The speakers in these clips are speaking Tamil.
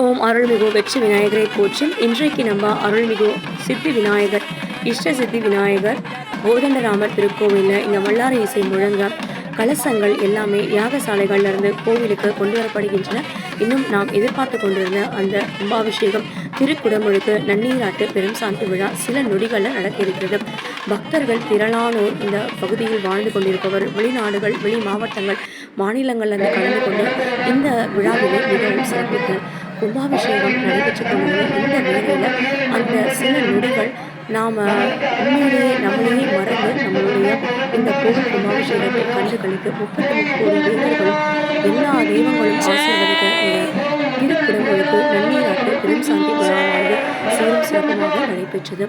ஓம் அருள்மிகு வெற்றி விநாயகரை போற்றி இன்றைக்கு நம்ம அருள்மிகு சித்தி விநாயகர் இஷ்ட சித்தி விநாயகர் கோதண்டராமர் திருக்கோவிலில் இந்த வல்லார இசை முழங்க கலசங்கள் எல்லாமே யாகசாலைகளிலிருந்து கோவிலுக்கு கொண்டு வரப்படுகின்றன. இன்னும் நாம் எதிர்பார்த்து கொண்டிருந்த அந்த கும்பாபிஷேகம் திருக்குடமுழுக்கு நன்னீராட்டு பெரும் சாந்தி விழா சில நொடிகளில் நடக்க இருக்கிறது பக்தர்கள் திரளானோர் இந்த பகுதியில் வாழ்ந்து கொண்டிருப்பவர் வெளிநாடுகள் வெளி மாவட்டங்கள் மாநிலங்களில் கலந்து கொண்டு இந்த விழாவினை மிகவும் சிறப்பித்தனர் கும்பாபிஷேகம் நடைபெற்றுக் கொண்டிருந்த இந்த அந்த சில நொடிகள் நாம் உண்மையிலேயே நம்மளையே மறந்து நம்மளுடைய இந்த கோவில் கும்பாபிஷேகத்தை கண்டு கழித்து முப்பத்தி முப்பது தேவர்களும் எல்லா தெய்வங்களும் ஆசீர்வதிக்க இந்த நன்னீராட்டு பெரும் சாந்தி விழாவானது சீரும் சிறப்புமாக நடைபெற்றது.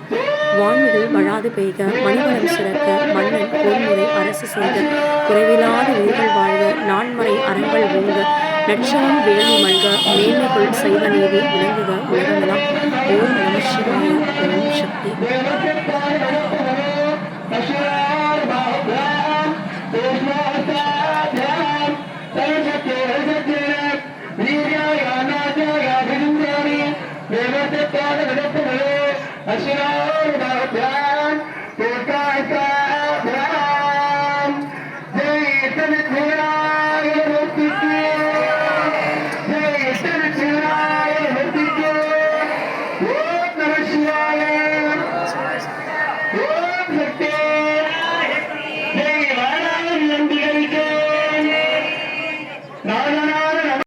வான்மிகள் வழாது பெய்க மணிவளம் சிறக்க மன்னன் பொன்முறை அரசு செய்த குறைவில்லாத உயிர்கள் வான்மறை நான்மறை அறங்கள் ஓங்க நட்சம் வேலி மல்க மேன்மைக்குள் செய்த நீதி விளங்குக உலகமெல்லாம் ஓம் நம சிவாய ஓம் சக்தி. அசுரா